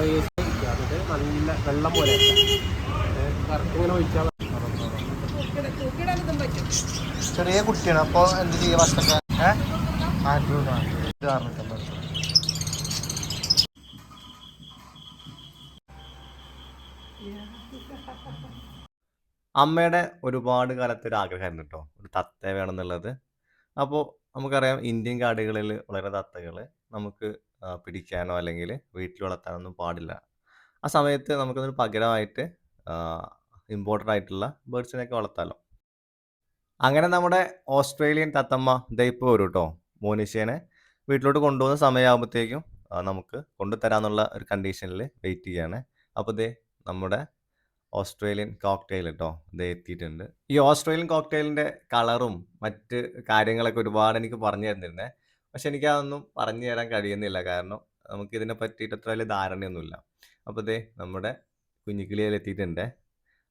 കുറേശ്ശെ എന്നിട്ട് നല്ല വെള്ളം പോലെ കറക്റ്റ് ഇങ്ങനെ ഒഴിച്ചാൽ ചെറിയ കുട്ടിയാണ് അപ്പോൾ എന്ത് ചെയ്യുക ഭക്ഷണമൊക്കെ അമ്മയുടെ ഒരുപാട് കാലത്തെ ഒരു ആഗ്രഹമായിരുന്നു കേട്ടോ. ഒരു തത്ത വേണമെന്നുള്ളത്. അപ്പോൾ നമുക്കറിയാം ഇന്ത്യൻ കാടുകളിൽ വളരെ തത്തകൾ നമുക്ക് പിടിക്കാനോ അല്ലെങ്കിൽ വീട്ടിൽ വളർത്താനൊന്നും പാടില്ല. ആ സമയത്ത് നമുക്കതിന് പകരമായിട്ട് ഇമ്പോർട്ടന്റ് ആയിട്ടുള്ള ബേർഡ്സിനെയൊക്കെ വളർത്താമല്ലോ അങ്ങനെ നമ്മുടെ ഓസ്ട്രേലിയൻ തത്തമ്മ ദയിപ്പ് വരും കേട്ടോ മോനിഷേനെ വീട്ടിലോട്ട് കൊണ്ടുപോകുന്ന സമയമാകുമ്പോഴത്തേക്കും നമുക്ക് കൊണ്ടുതരാമെന്നുള്ള ഒരു കണ്ടീഷനിൽ വെയിറ്റ് ചെയ്യാണ്. അപ്പോൾ ദേ നമ്മുടെ ഓസ്ട്രേലിയൻ കോക്ടെയിൽ കേട്ടോ ഇത് എത്തിയിട്ടുണ്ട്. ഈ ഓസ്ട്രേലിയൻ കോക്ടെയിലിന്റെ കളറും മറ്റ് കാര്യങ്ങളൊക്കെ ഒരുപാട് എനിക്ക് പറഞ്ഞു തന്നിരുന്നേ. പക്ഷെ എനിക്ക് അതൊന്നും പറഞ്ഞു തരാൻ കഴിയുന്നില്ല. കാരണം നമുക്ക് ഇതിനെ പറ്റിയിട്ട് അത്ര വലിയ ധാരണയൊന്നുമില്ല. അപ്പോൾ ഇതേ നമ്മുടെ കുഞ്ഞിക്കിളിയിൽ എത്തിയിട്ടുണ്ട്.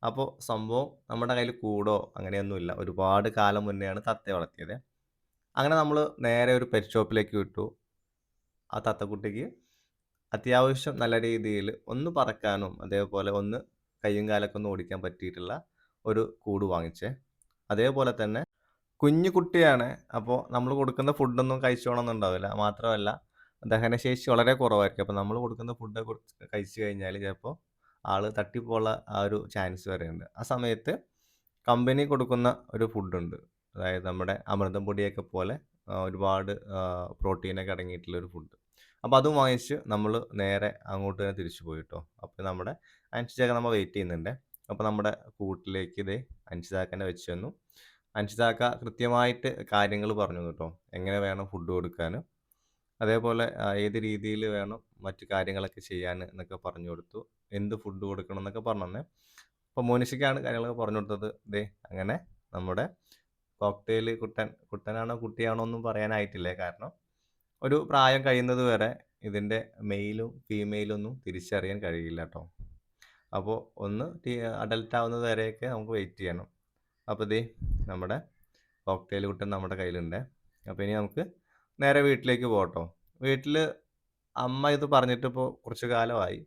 അപ്പോൾ സംഭവം നമ്മുടെ കയ്യിൽ കൂടോ അങ്ങനെയൊന്നുമില്ല. ഒരുപാട് കാലം മുന്നെയാണ് തത്തയെ വളർത്തിയത്. അങ്ങനെ നമ്മൾ നേരെ ഒരു പെറ്റ് ഷോപ്പിലേക്ക് വിട്ടു. ആ തത്തക്കുട്ടിക്ക് അത്യാവശ്യം നല്ല രീതിയിൽ ഒന്ന് പറക്കാനും അതേപോലെ ഒന്ന് കയ്യും കാലൊക്കെ ഒന്ന് ഓടിക്കാൻ പറ്റിയിട്ടുള്ള ഒരു കൂട് വാങ്ങിച്ച്. അതേപോലെ തന്നെ കുഞ്ഞു കുട്ടിയാണ്. അപ്പോൾ നമ്മൾ കൊടുക്കുന്ന ഫുഡൊന്നും കഴിച്ചോണമെന്നുണ്ടാവില്ല മാത്രമല്ല ദഹനശേഷി വളരെ കുറവായിരിക്കും. അപ്പോൾ നമ്മൾ കൊടുക്കുന്ന ഫുഡ് കഴിച്ചു കഴിഞ്ഞാൽ ചിലപ്പോൾ ആൾ തട്ടിപ്പോള ആ ഒരു ചാൻസ് വരെയുണ്ട്. ആ സമയത്ത് കമ്പനി കൊടുക്കുന്ന ഒരു ഫുഡുണ്ട്. അതായത് നമ്മുടെ അമൃതം പൊടിയൊക്കെ പോലെ ഒരുപാട് പ്രോട്ടീനൊക്കെ അടങ്ങിയിട്ടുള്ള ഒരു ഫുഡ്. അപ്പോൾ അതും വാങ്ങിച്ച് നമ്മൾ നേരെ അങ്ങോട്ട് തന്നെ തിരിച്ചു പോയി കേട്ടോ അപ്പോൾ നമ്മുടെ അനുസരിച്ചൊക്കെ നമ്മൾ വെയിറ്റ് ചെയ്യുന്നുണ്ട്. അപ്പോൾ നമ്മുടെ കൂട്ടിലേക്ക് ഇത് അൻഷിതാക്കനെ വെച്ച് തന്നു. അൻഷിതാക്ക കൃത്യമായിട്ട് കാര്യങ്ങൾ പറഞ്ഞു കേട്ടോ. എങ്ങനെ വേണം ഫുഡ് കൊടുക്കാൻ അതേപോലെ ഏത് രീതിയിൽ വേണം മറ്റു കാര്യങ്ങളൊക്കെ ചെയ്യാൻ എന്നൊക്കെ പറഞ്ഞു കൊടുത്തു. എന്ത് ഫുഡ് കൊടുക്കണം എന്നൊക്കെ പറഞ്ഞു തന്നെ അപ്പോൾ മോനിഷയ്ക്കാണ് കാര്യങ്ങളൊക്കെ പറഞ്ഞു കൊടുത്തത്. ദേ അങ്ങനെ നമ്മുടെ കോക്ടെയിൽ കുട്ടൻ കുട്ടനാണോ കുട്ടിയാണോ ഒന്നും പറയാനായിട്ടില്ല കാരണം ഒരു പ്രായം കഴിയുന്നത് വരെ ഇതിന്റെ മെയിലും ഫീമെയിലും ഒന്നും തിരിച്ചറിയാൻ കഴിയില്ല കേട്ടോ. അപ്പോൾ ഒന്ന് അഡൽട്ട് ആവുന്നത് വരെയൊക്കെ നമുക്ക് വെയിറ്റ് ചെയ്യണം. അപ്പോൾ ദേ നമ്മുടെ കോക്ടെയിൽ കുട്ടൻ നമ്മുടെ കയ്യിലുണ്ട്. അപ്പോൾ ഇനി നമുക്ക് നേരെ വീട്ടിലേക്ക് പോകട്ടോ. വീട്ടിൽ അമ്മ ഇത് പറഞ്ഞിട്ട് ഇപ്പോൾ കുറച്ച് കാലമായി.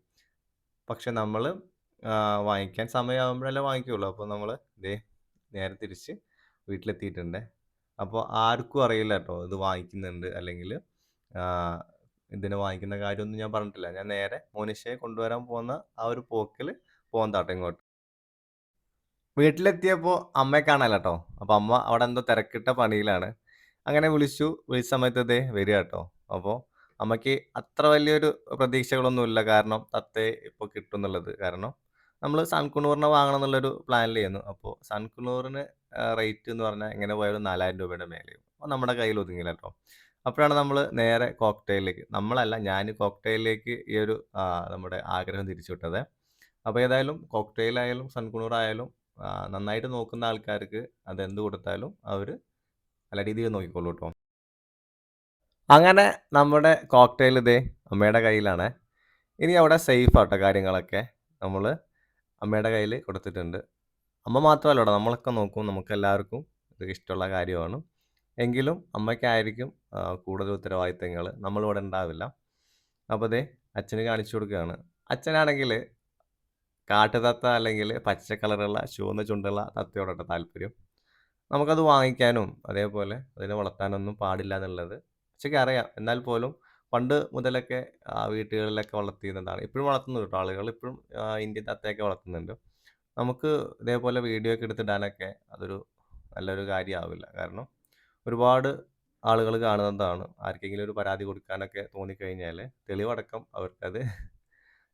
പക്ഷെ നമ്മൾ വാങ്ങിക്കാൻ സമയമാകുമ്പോഴല്ലേ വാങ്ങിക്കുള്ളൂ. അപ്പോൾ നമ്മൾ ഇതേ നേരെ തിരിച്ച് വീട്ടിലെത്തിയിട്ടുണ്ട്. അപ്പോൾ ആർക്കും അറിയില്ല കേട്ടോ ഇത് വാങ്ങിക്കുന്നുണ്ട് അല്ലെങ്കിൽ ഇതിനെ വാങ്ങിക്കുന്ന കാര്യമൊന്നും ഞാൻ പറഞ്ഞിട്ടില്ല. ഞാൻ നേരെ മോനിഷയെ കൊണ്ടുവരാൻ പോകുന്ന ആ ഒരു പോക്കിൽ പോകുന്നതാട്ടോ ഇങ്ങോട്ട്. വീട്ടിലെത്തിയപ്പോൾ അമ്മയെ കാണാല്ല കേട്ടോ അപ്പോൾ അമ്മ അവിടെ എന്തോ തിരക്കിട്ട പണിയിലാണ്. അങ്ങനെ വിളിച്ചു. വിളിച്ച സമയത്ത് ഇതേ വരിക കേട്ടോ അപ്പോൾ അമ്മയ്ക്ക് അത്ര വലിയൊരു പ്രതീക്ഷകളൊന്നുമില്ല. കാരണം തത്തേ ഇപ്പോൾ കിട്ടും എന്നുള്ളത് കാരണം നമ്മൾ സൺകുണൂറിനെ വാങ്ങണം എന്നുള്ളൊരു പ്ലാനിൽ ചെയ്യുന്നു അപ്പോൾ സൺകുണൂറിന് റേറ്റ് എന്ന് പറഞ്ഞാൽ എങ്ങനെ പോയാലും നാലായിരം രൂപയുടെ മേലെയും അപ്പോൾ നമ്മുടെ കയ്യിൽ ഒതുങ്ങില്ല കേട്ടോ അപ്പോഴാണ് നമ്മൾ നേരെ കോക്ടെയിലേക്ക് നമ്മളല്ല ഞാൻ കോക്ടെയിലേക്ക് ഈ ഒരു നമ്മുടെ ആഗ്രഹം തിരിച്ചു വിട്ടത്. അപ്പോൾ ഏതായാലും കോക്ടെയിൽ ആയാലും സൺകുണൂർ ആയാലും നന്നായിട്ട് നോക്കുന്ന ആൾക്കാർക്ക് അതെന്ത് കൊടുത്താലും അവർ നല്ല രീതിയിൽ നോക്കിക്കോളൂ കേട്ടോ അങ്ങനെ നമ്മുടെ കോക്ടെയിൽ ഇതേ അമ്മയുടെ കയ്യിലാണ്. ഇനി അവിടെ സേഫ് ആട്ടോ കാര്യങ്ങളൊക്കെ. നമ്മൾ അമ്മയുടെ കയ്യിൽ കൊടുത്തിട്ടുണ്ട്. അമ്മ മാത്രമല്ല കേട്ടോ നമ്മളൊക്കെ നോക്കും നമുക്ക് എല്ലാവർക്കും ഇത് ഇഷ്ടമുള്ള കാര്യമാണ്. എങ്കിലും അമ്മയ്ക്കായിരിക്കും കൂടുതൽ ഉത്തരവാദിത്തങ്ങൾ നമ്മളിവിടെ ഉണ്ടാവില്ല. അപ്പോൾ അതേ അച്ഛന് കാണിച്ചു കൊടുക്കുകയാണ്. അച്ഛനാണെങ്കിൽ കാട്ടുതത്ത അല്ലെങ്കിൽ പച്ച കളറുള്ള ചുവന്ന ചുണ്ടുള്ള തത്തയോടൊക്കെ താല്പര്യം. നമുക്കത് വാങ്ങിക്കാനും അതേപോലെ അതിനെ വളർത്താനൊന്നും പാടില്ല എന്നുള്ളത് ഉച്ചയ്ക്ക് അറിയാം. എന്നാൽ പോലും പണ്ട് മുതലൊക്കെ ആ, വീട്ടുകളിലൊക്കെ വളർത്തിയിരുന്നതാണ്. ഇപ്പോഴും വളർത്തുന്നുണ്ട് കേട്ടോ ആളുകൾ. ഇപ്പോഴും ഇന്ത്യൻ തത്തയൊക്കെ വളർത്തുന്നുണ്ട്. നമുക്ക് ഇതേപോലെ വീഡിയോ ഒക്കെ എടുത്തിടാനൊക്കെ അതൊരു നല്ലൊരു കാര്യമാവില്ല. കാരണം ഒരുപാട് ആളുകൾ കാണുന്നതാണ്. ആർക്കെങ്കിലും ഒരു പരാതി കൊടുക്കാനൊക്കെ തോന്നിക്കഴിഞ്ഞാൽ തെളിവടക്കം അവർക്കത്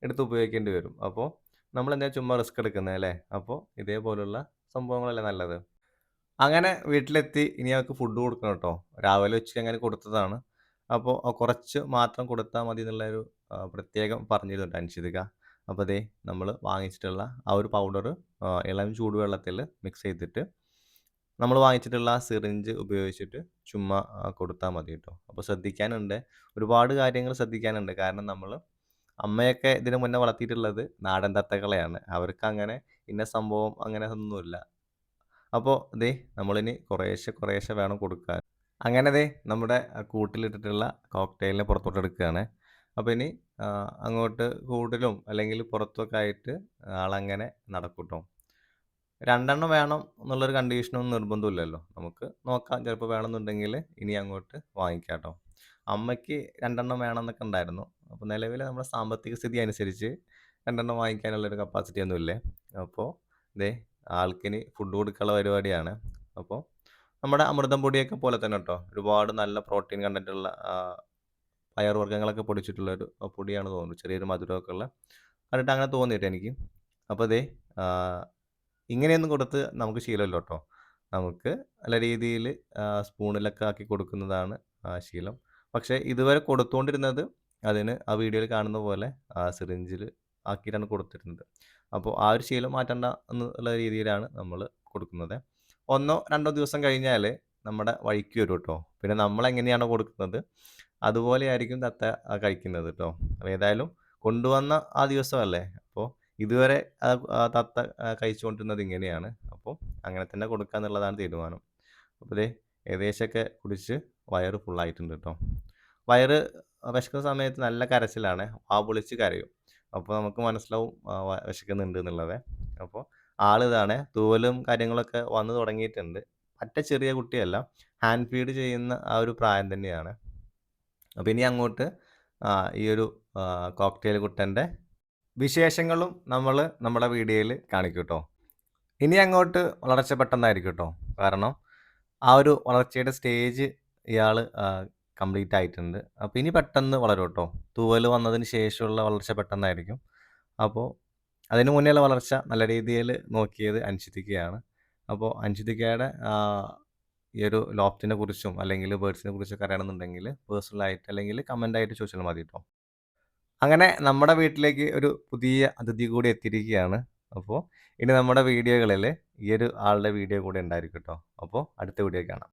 എടുത്ത് ഉപയോഗിക്കേണ്ടി വരും. അപ്പോൾ നമ്മൾ എന്താ ചുമ്മാ റിസ്ക് എടുക്കുന്നത് അല്ലേ? അപ്പോൾ ഇതേപോലുള്ള സംഭവങ്ങളല്ലേ നല്ലത്. അങ്ങനെ വീട്ടിലെത്തി. ഇനി അവർക്ക് ഫുഡ് കൊടുക്കണം കേട്ടോ. രാവിലെ ഉച്ചയ്ക്ക് അങ്ങനെ കൊടുത്തതാണ്. അപ്പോൾ കുറച്ച് മാത്രം കൊടുത്താൽ മതി എന്നുള്ളൊരു പ്രത്യേകം പറഞ്ഞിരുന്നുണ്ട് അനുഷിതിക അപ്പോൾ അതേ നമ്മൾ വാങ്ങിച്ചിട്ടുള്ള ആ ഒരു പൗഡർ ഇളം ചൂടുവെള്ളത്തിൽ മിക്സ് ചെയ്തിട്ട് നമ്മൾ വാങ്ങിച്ചിട്ടുള്ള ആ സിറിഞ്ച് ഉപയോഗിച്ചിട്ട് ചുമ്മാ കൊടുത്താൽ മതി കേട്ടോ. അപ്പോൾ ശ്രദ്ധിക്കാനുണ്ട്. ഒരുപാട് കാര്യങ്ങൾ ശ്രദ്ധിക്കാനുണ്ട്. കാരണം നമ്മൾ അമ്മയൊക്കെ ഇതിന് മുന്നേ വളർത്തിയിട്ടുള്ളത് നാടൻ തത്തകളെയാണ്. അവർക്ക് അങ്ങനെ ഇന്ന സംഭവം അങ്ങനെ ഒന്നുമില്ല. അപ്പോൾ ദേ നമ്മളിനി കുറേശ്ശെ കുറേശ്ശെ വേണം കൊടുക്കാൻ. അങ്ങനെ ദേ നമ്മുടെ കൂട്ടിലിട്ടിട്ടുള്ള കോക്ടെയിലിനെ പുറത്തോട്ട് എടുക്കുകയാണ്. അപ്പോൾ ഇനി അങ്ങോട്ട് കൂട്ടിലും അല്ലെങ്കിൽ പുറത്തൊക്കെ ആയിട്ട് ആളങ്ങനെ നടക്കൂട്ടോ രണ്ടെണ്ണം വേണം എന്നുള്ളൊരു കണ്ടീഷനൊന്നും നിർബന്ധമില്ലല്ലോ. നമുക്ക് നോക്കാം. ചിലപ്പോൾ വേണമെന്നുണ്ടെങ്കിൽ ഇനി അങ്ങോട്ട് വാങ്ങിക്കാം കേട്ടോ അമ്മയ്ക്ക് രണ്ടെണ്ണം വേണമെന്നൊക്കെ ഉണ്ടായിരുന്നു. അപ്പോൾ നിലവിൽ നമ്മുടെ സാമ്പത്തിക സ്ഥിതി അനുസരിച്ച് രണ്ടെണ്ണം വാങ്ങിക്കാനുള്ളൊരു കപ്പാസിറ്റി ഒന്നും ഇല്ലേ. അപ്പോൾ ഇതേ ആൾക്കിന് ഫുഡ് കൊടുക്കാനുള്ള പരിപാടിയാണ്. അപ്പോൾ നമ്മുടെ അമൃതം പൊടിയൊക്കെ പോലെ തന്നെ കേട്ടോ ഒരുപാട് നല്ല പ്രോട്ടീൻ ആ, പയറുവർഗങ്ങളൊക്കെ പൊടിച്ചിട്ടുള്ള ഒരു പൊടിയാണ് തോന്നുന്നു. ചെറിയൊരു മധുരമൊക്കെ ഉള്ള. കണ്ടിട്ട് അങ്ങനെ തോന്നിയിട്ട് ട്ടോ എനിക്ക്. അപ്പോൾ അതേ ഇങ്ങനെയൊന്നും കൊടുത്ത് നമുക്ക് ശീലമല്ലോ കേട്ടോ നമുക്ക് നല്ല രീതിയിൽ സ്പൂണിലൊക്കെ ആക്കി കൊടുക്കുന്നതാണ് ശീലം. പക്ഷേ ഇതുവരെ കൊടുത്തുകൊണ്ടിരുന്നത് അതിന് ആ വീഡിയോയിൽ കാണുന്ന പോലെ ആ സിറിഞ്ചിൽ ആക്കിയിട്ടാണ് കൊടുത്തിരുന്നത്. അപ്പോൾ ആ ഒരു ശീലം മാറ്റണ്ട എന്നുള്ള രീതിയിലാണ് നമ്മൾ കൊടുക്കുന്നത്. ഒന്നോ രണ്ടോ ദിവസം കഴിഞ്ഞാൽ നമ്മുടെ വഴിക്ക് വരും കേട്ടോ പിന്നെ നമ്മൾ എങ്ങനെയാണോ കൊടുക്കുന്നത് അതുപോലെ ആയിരിക്കും തത്ത കഴിക്കുന്നത് കേട്ടോ അപ്പോൾ ഏതായാലും കൊണ്ടുവന്ന ആ ദിവസമല്ലേ. അപ്പോൾ ഇതുവരെ തത്ത കഴിച്ചുകൊണ്ടിരുന്നത് ഇങ്ങനെയാണ്. അപ്പോൾ അങ്ങനെ തന്നെ കൊടുക്കുക എന്നുള്ളതാണ് തീരുമാനം. അപ്പോൾ ദേ ഏകദേശമൊക്കെ കുടിച്ച് വയറ് ഫുള്ളായിട്ടുണ്ട് കേട്ടോ വയറ് വിശക്കുന്ന സമയത്ത് നല്ല കരച്ചിലാണ്. ആ പൊളിച്ച് കരയും. അപ്പോൾ നമുക്ക് മനസ്സിലാവും വിശക്കുന്നുണ്ട് എന്നുള്ളത്. അപ്പോൾ ആളിതാണ് തൂവലും കാര്യങ്ങളൊക്കെ വന്നു തുടങ്ങിയിട്ടുണ്ട്. അറ്റ ചെറിയ കുട്ടിയല്ല. ഹാൻഡ് ഫീഡ് ചെയ്യുന്ന ആ ഒരു പ്രായം തന്നെയാണ്. അപ്പോൾ ഇനി അങ്ങോട്ട് ഈ ഒരു കോക്ടെയിൽ കുട്ടന്റെ വിശേഷങ്ങളും നമ്മൾ നമ്മുടെ വീഡിയോയിൽ കാണിക്കും കേട്ടോ ഇനി അങ്ങോട്ട് വളർച്ച പെട്ടെന്നായിരിക്കും കേട്ടോ കാരണം ആ ഒരു വളർച്ചയുടെ സ്റ്റേജ് ഇയാൾ കംപ്ലീറ്റ് ആയിട്ടുണ്ട്. അപ്പോൾ ഇനി പെട്ടെന്ന് വളരും കേട്ടോ തൂവൽ വന്നതിന് ശേഷമുള്ള വളർച്ച പെട്ടെന്നായിരിക്കും. അപ്പോൾ അതിന് മുന്നേയുള്ള വളർച്ച നല്ല രീതിയിൽ നോക്കിയത് അൻഷിതിക്കയാണ്. അപ്പോൾ അൻഷിതിക്കയുടെ ഈ ഒരു ലോഫ്റ്റിനെ കുറിച്ചും അല്ലെങ്കിൽ ബേർഡ്സിനെ കുറിച്ചൊക്കെ അറിയണമെന്നുണ്ടെങ്കിൽ പേഴ്സണലായിട്ട് അല്ലെങ്കിൽ കമന്റ് ആയിട്ട് ചോദിച്ചാൽ മതി കേട്ടോ അങ്ങനെ നമ്മുടെ വീട്ടിലേക്ക് ഒരു പുതിയ അതിഥി കൂടി എത്തിയിരിക്കുകയാണ്. അപ്പോൾ ഇനി നമ്മുടെ വീഡിയോകളിൽ ഈ ഒരു ആളുടെ വീഡിയോ കൂടെ ഉണ്ടായിരിക്കും കേട്ടോ അപ്പോൾ അടുത്ത വീഡിയോ കാണാം.